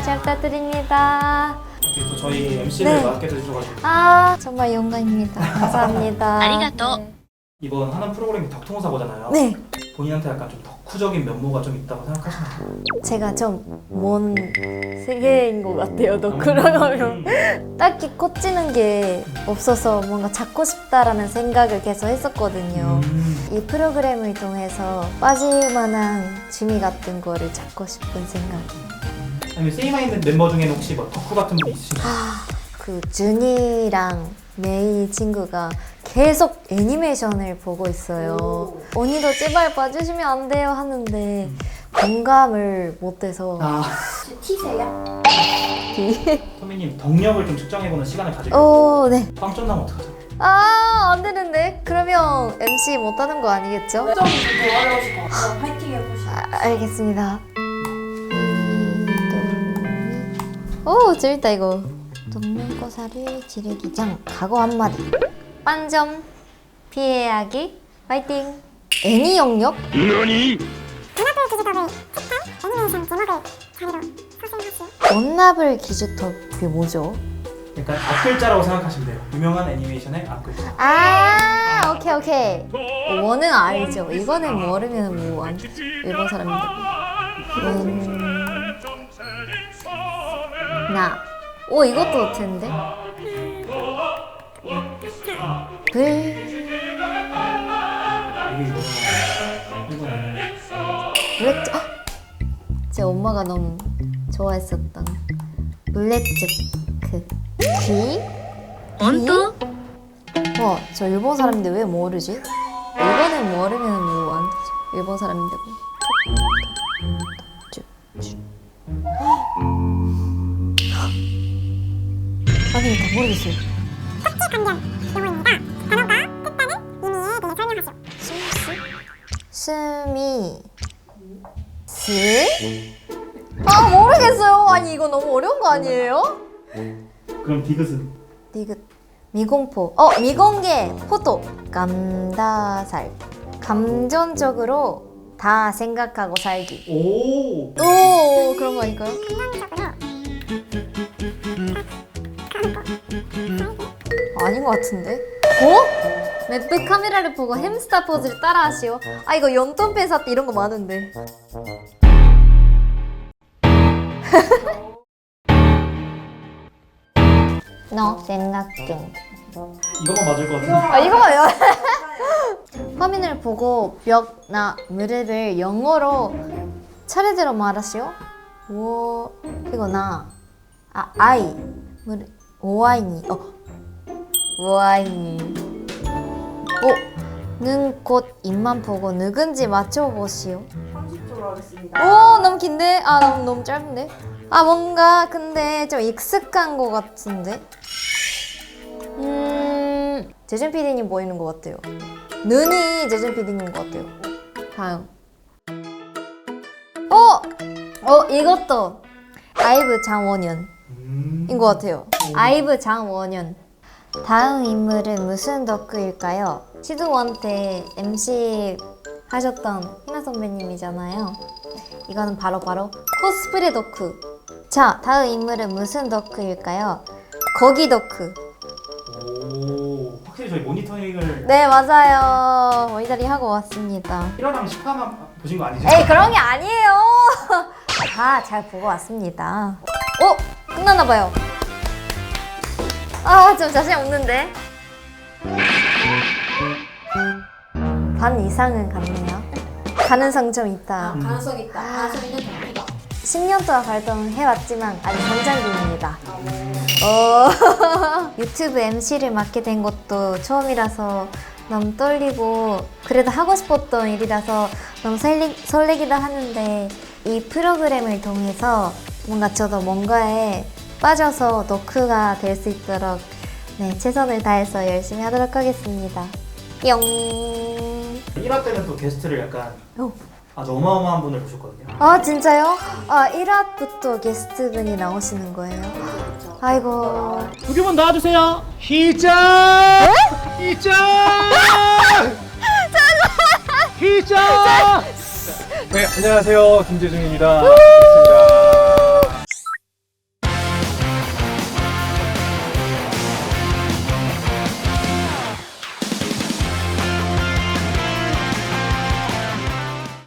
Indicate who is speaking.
Speaker 1: 감사합니다. 잘 부탁드립니다.
Speaker 2: 이렇게 또 저희 MC를
Speaker 1: 네.
Speaker 2: 맡게 해주셔가지고
Speaker 1: 아, 정말 영광입니다. 감사합니다.
Speaker 3: 아리가또.
Speaker 1: 네.
Speaker 2: 이번 하는 프로그램이 덕통사고잖아요.
Speaker 1: 네.
Speaker 2: 본인한테 약간 좀 덕후적인 면모가 좀 있다고 생각하시나요?
Speaker 1: 제가 좀 먼 세계인 것 같아요. 너 그러면
Speaker 2: 음.
Speaker 1: 딱히 꽂지는 게 없어서 뭔가 찾고 싶다라는 생각을 계속 했었거든요.
Speaker 2: 음.
Speaker 1: 이 프로그램을 통해서 빠질 만한 취미 같은 거를 찾고 싶은 생각.
Speaker 2: 아니면 세이마 있는 멤버 중에는 혹시 뭐 덕후 같은 분 있으신가요?
Speaker 1: 그 준이랑 메이 친구가 계속 애니메이션을 보고 있어요. 언니도 제발 봐주시면 안 돼요 하는데 공감을 못해서
Speaker 2: 아
Speaker 4: 티세요?
Speaker 2: 선배님 덕력을 좀 측정해보는 시간을 가지고
Speaker 1: 오, 네.
Speaker 2: 빵점 나면 어떡하죠?
Speaker 1: 아, 안 되는데. 그러면 MC 못하는 거 아니겠죠?
Speaker 4: 좀 어려우실 것 같아요. 파이팅 해보시죠.
Speaker 1: 아, 알겠습니다. 오, 재밌다 이거. 동물고사를 지르기장 각오 한마디. 빵점 피해야기 파이팅. 애니 영역? 원나블 기주톱이 뭐죠?
Speaker 2: 약간 앞글자라고 생각하시면 돼요. 유명한 애니메이션의 앞글자.
Speaker 1: 아, 오케이 오케이. 원은 알죠. 이거는 모르면 뭐 안, 일본 사람인데. 음, 나. 오 이것도 텐데. 불.
Speaker 2: 이게 이거 이거는
Speaker 1: 블랙. 아! 제 엄마가 너무 좋아했었던 블랙즈크 귀.
Speaker 3: 온도
Speaker 1: 와, 저 일본 사람인데 왜 모르지? 이거는 모르면 뭐 안 되죠. 일본 사람인데 뭐. 쭉, 쭉. 아니, 다 모르겠어요. 스미 스? 아 모르겠어요. 아니 이거 너무 어려운 거 아니에요?
Speaker 2: 그럼 디귿은
Speaker 1: 디귿 미공포 어 미공개 포토 감다살 감정적으로 다 생각하고 살기
Speaker 2: 오
Speaker 1: 오 그런 거 아닐까요? 아닌 것 같은데 어? 맵프 카메라를 보고 햄스터 포즈를 따라하시오 아 이거 연돈 팬사 때 이런 거 많은데 너 생각 중
Speaker 2: 이거만 맞을 것 같은데.
Speaker 1: 아 이거 봐요. 화면을 보고 벽나 무릎을 영어로 차례대로 말하시오. 오 이거 나. 아 아이 무릎 오아이니 어 오아이니. 오눈곧 입만 보고 누군지 맞춰보시오.
Speaker 4: 30초로 하겠습니다.
Speaker 1: 오 너무 긴데? 아 너무 너무 짧은데? 아 뭔가 근데 좀 익숙한 것 같은데? 음 재준 PD님 보이는 것 같아요. 눈이 재준 PD님 것 같아요. 다음. 어, 어 이것도 아이브 장원현인
Speaker 2: 음.
Speaker 1: 것 같아요. 아이브 장원현. 다음 인물은 무슨 덕후일까요? 시드1 때 MC 하셨던 희나 선배님이잖아요. 이거는 바로 바로 코스프레 덕후. 자, 다음 인물은 무슨 덕후일까요? 거기 덕후.
Speaker 2: 오 확실히 저희 모니터링을
Speaker 1: 네, 맞아요. 모니터링 하고 왔습니다.
Speaker 2: 1화랑 10화만 보신 거 아니죠?
Speaker 1: 에이, 그런 게 아니에요. 다 잘 보고 왔습니다. 어? 끝났나 봐요. 아, 좀 자신 없는데. 반 이상은 갔네요. 가능성 좀 있다.
Speaker 4: 가능성 있다. 가능성 있는 덕후다.
Speaker 1: 10년 동안 활동해왔지만 아직 성장 중입니다. 어, 유튜브 MC를 맡게 된 것도 처음이라서 너무 떨리고 그래도 하고 싶었던 일이라서 너무 설레, 설레기도 하는데 이 프로그램을 통해서 뭔가 저도 뭔가에 빠져서 노크가 될 수 있도록 네, 최선을 다해서 열심히 하도록 하겠습니다. 뿅.
Speaker 2: 1화 때는 또 게스트를 약간
Speaker 1: 오.
Speaker 2: 아주 어마어마한 분을 모셨거든요.
Speaker 1: 아 진짜요? 아 1화부터 게스트분이 나오시는 거예요? 아이고
Speaker 5: 두 개만 나와주세요. 희자. 희자. 희자. 네 안녕하세요 김재중입니다. 반갑습니다.